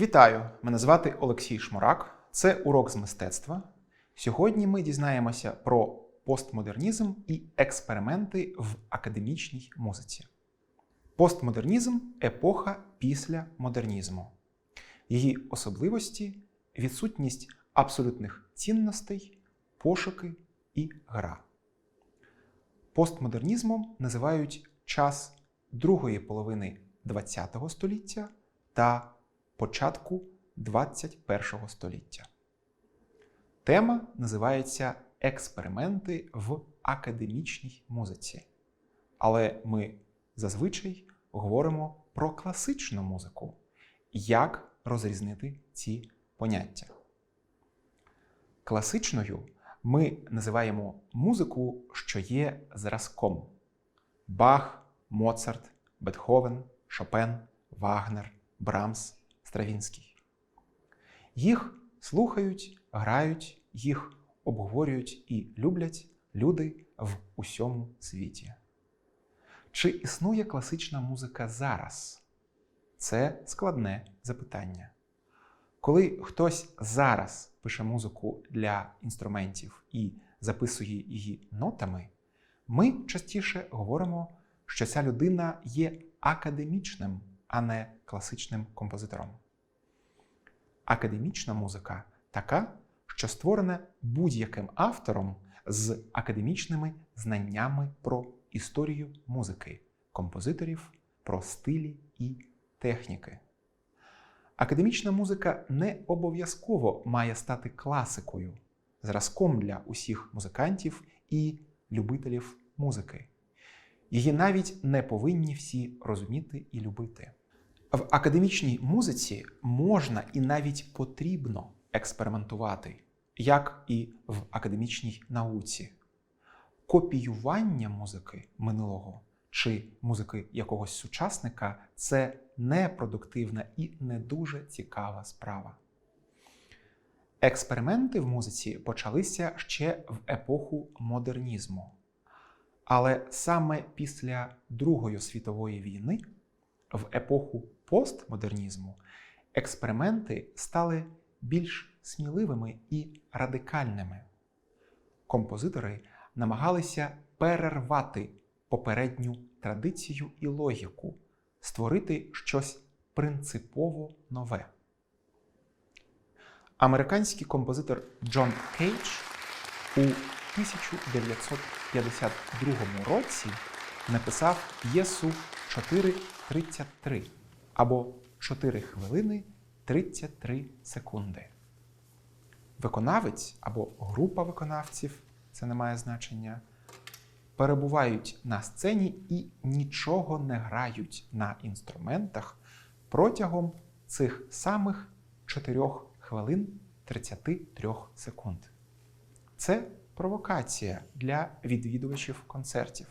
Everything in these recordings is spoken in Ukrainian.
Вітаю! Мене звати Олексій Шмурак. Це урок з мистецтва. Сьогодні ми дізнаємося про постмодернізм і експерименти в академічній музиці. Постмодернізм епоха після модернізму. Її особливості відсутність абсолютних цінностей, пошуки і гра. Постмодернізмом називають час другої половини ХХ століття та початку 21 століття. Тема називається Експерименти в академічній музиці. Але ми зазвичай говоримо про класичну музику. Як розрізнити ці поняття? Класичною ми називаємо музику, що є зразком: Бах, Моцарт, Бетховен, Шопен, Вагнер, Брамс, Стравінський. Їх слухають, грають, їх обговорюють і люблять люди в усьому світі. Чи існує класична музика зараз? Це складне запитання. Коли хтось зараз пише музику для інструментів і записує її нотами, ми частіше говоримо, що ця людина є академічним, а не класичним композитором. Академічна музика така, що створена будь-яким автором з академічними знаннями про історію музики, композиторів, про стилі і техніки. Академічна музика не обов'язково має стати класикою, зразком для усіх музикантів і любителів музики. Її навіть не повинні всі розуміти і любити. В академічній музиці можна і навіть потрібно експериментувати, як і в академічній науці. Копіювання музики минулого чи музики якогось сучасника це непродуктивна і не дуже цікава справа. Експерименти в музиці почалися ще в епоху модернізму. Але саме після Другої світової війни, в епоху постмодернізму, експерименти стали більш сміливими і радикальними. Композитори намагалися перервати попередню традицію і логіку, створити щось принципово нове. Американський композитор Джон Кейдж у 1952 році написав п'єсу 4.33 або 4 хвилини 33 секунди. Виконавець або група виконавців, це не має значення, перебувають на сцені і нічого не грають на інструментах протягом цих самих 4 хвилин 33 секунд. Це провокація для відвідувачів концертів.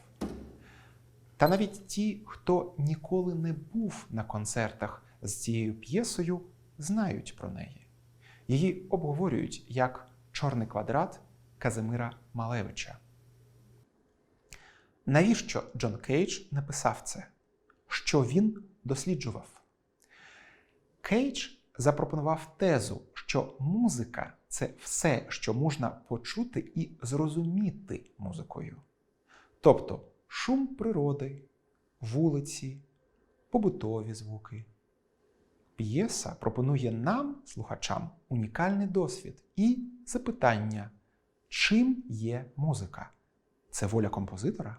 Та навіть ті, хто ніколи не був на концертах з цією п'єсою, знають про неї. Її обговорюють як чорний квадрат Казимира Малевича. Навіщо Джон Кейдж написав це? Що він досліджував? Кейдж запропонував тезу, що музика це все, що можна почути і зрозуміти музикою. Тобто шум природи, вулиці, побутові звуки. П'єса пропонує нам, слухачам, унікальний досвід і запитання, чим є музика? Це воля композитора?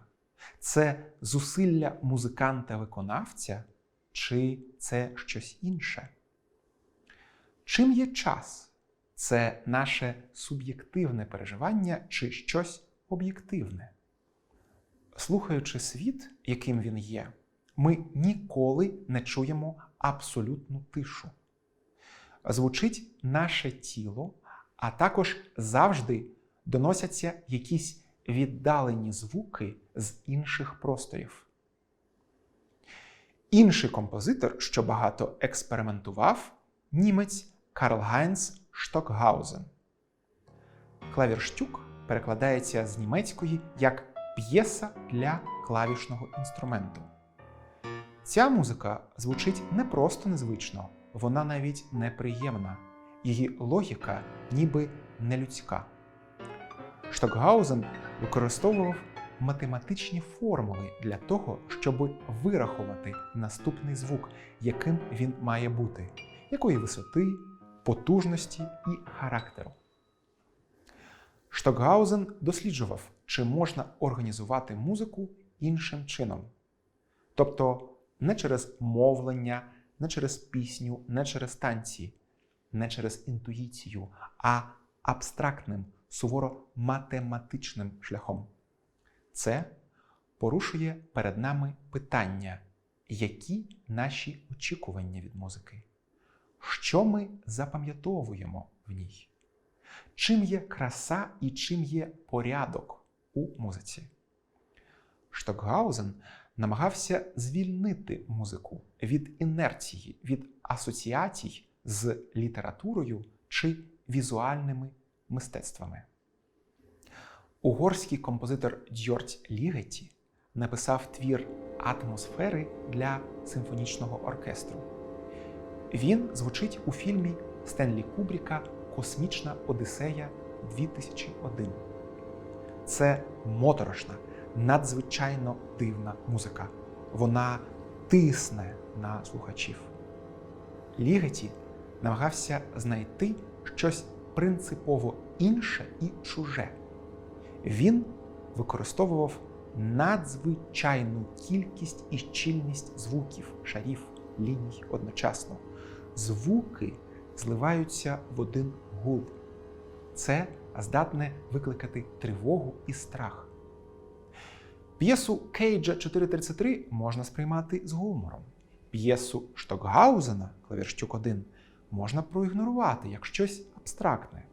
Це зусилля музиканта-виконавця, чи це щось інше? Чим є час? Це наше суб'єктивне переживання чи щось об'єктивне? Слухаючи світ, яким він є, ми ніколи не чуємо абсолютну тишу. Звучить наше тіло, а також завжди доносяться якісь віддалені звуки з інших просторів. Інший композитор, що багато експериментував, німець Карл Гайнц Штокгаузен. Клавірштюк перекладається з німецької як п'єса для клавішного інструменту. Ця музика звучить не просто незвично, вона навіть неприємна, її логіка ніби нелюдська. Штокгаузен використовував математичні формули для того, щоб вирахувати наступний звук, яким він має бути, якої висоти, потужності і характеру. Штокгаузен досліджував, чи можна організувати музику іншим чином. Тобто не через мовлення, не через пісню, не через танці, не через інтуїцію, а абстрактним, суворо математичним шляхом. Це порушує перед нами питання, які наші очікування від музики, що ми запам'ятовуємо в ній, чим є краса і чим є порядок у музиці. Штокгаузен намагався звільнити музику від інерції, від асоціацій з літературою чи візуальними мистецтвами. Угорський композитор Дьорть Лігеті написав твір атмосфери для симфонічного оркестру. Він звучить у фільмі Стенлі Кубріка Космічна Одіссея 2001. Це моторошна, надзвичайно дивна музика. Вона тисне на слухачів. Лігеті намагався знайти щось принципово інше і чуже. Він використовував надзвичайну кількість і щільність звуків, шарів, ліній одночасно. Звуки зливаються в один гул. Це здатне викликати тривогу і страх. П'єсу Кейджа 433 можна сприймати з гумором. П'єсу Штокгаузена Клавірштюк 1 можна проігнорувати як щось абстрактне.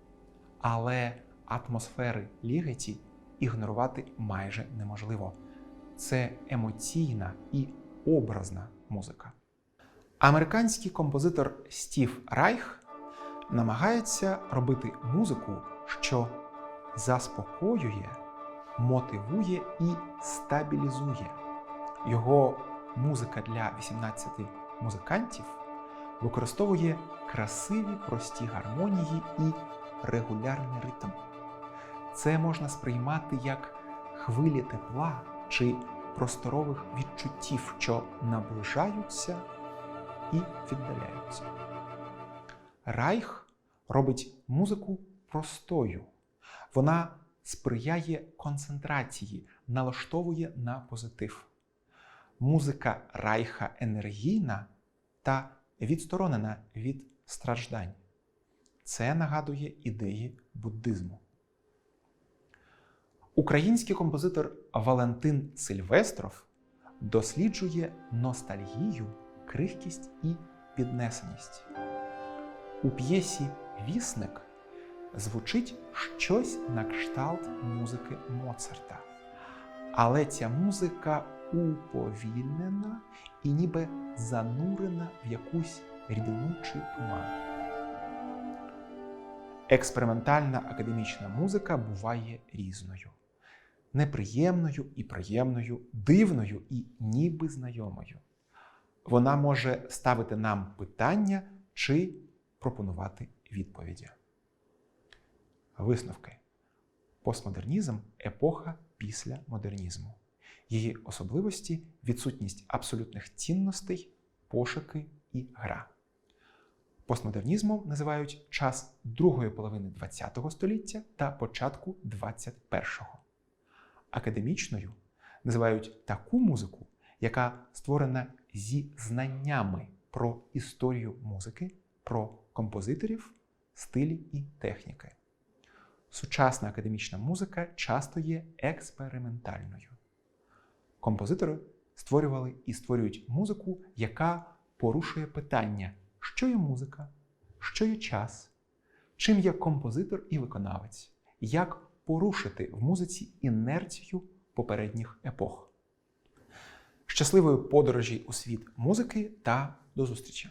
Але атмосфери Лігеті ігнорувати майже неможливо. Це емоційна і образна музика. Американський композитор Стів Райх намагається робити музику, що заспокоює, мотивує і стабілізує. Його музика для 18 музикантів використовує красиві прості гармонії і регулярний ритм. Це можна сприймати як хвилі тепла чи просторових відчуттів, що наближаються і віддаляються. Райх робить музику простою. Вона сприяє концентрації, налаштовує на позитив. Музика Райха енергійна та відсторонена від страждань. Це нагадує ідеї буддизму. Український композитор Валентин Сильвестров досліджує ностальгію, крихкість і піднесеність. У п'єсі Вісник звучить щось на кшталт музики Моцарта. Але ця музика уповільнена і ніби занурена в якусь рідину чи туман. Експериментальна академічна музика буває різною, неприємною і приємною, дивною і ніби знайомою. Вона може ставити нам питання чи пропонувати відповіді. Висновки. Постмодернізм епоха після модернізму. Її особливості відсутність абсолютних цінностей, пошуки і гра. Постмодернізмом називають час другої половини ХХ століття та початку XXI. Академічною називають таку музику, яка створена зі знаннями про історію музики, про композиторів, стилі і техніки. Сучасна академічна музика часто є експериментальною. Композитори створювали і створюють музику, яка порушує питання, що є музика, що є час, чим є композитор і виконавець, як порушити в музиці інерцію попередніх епох. Щасливої подорожі у світ музики та до зустрічі!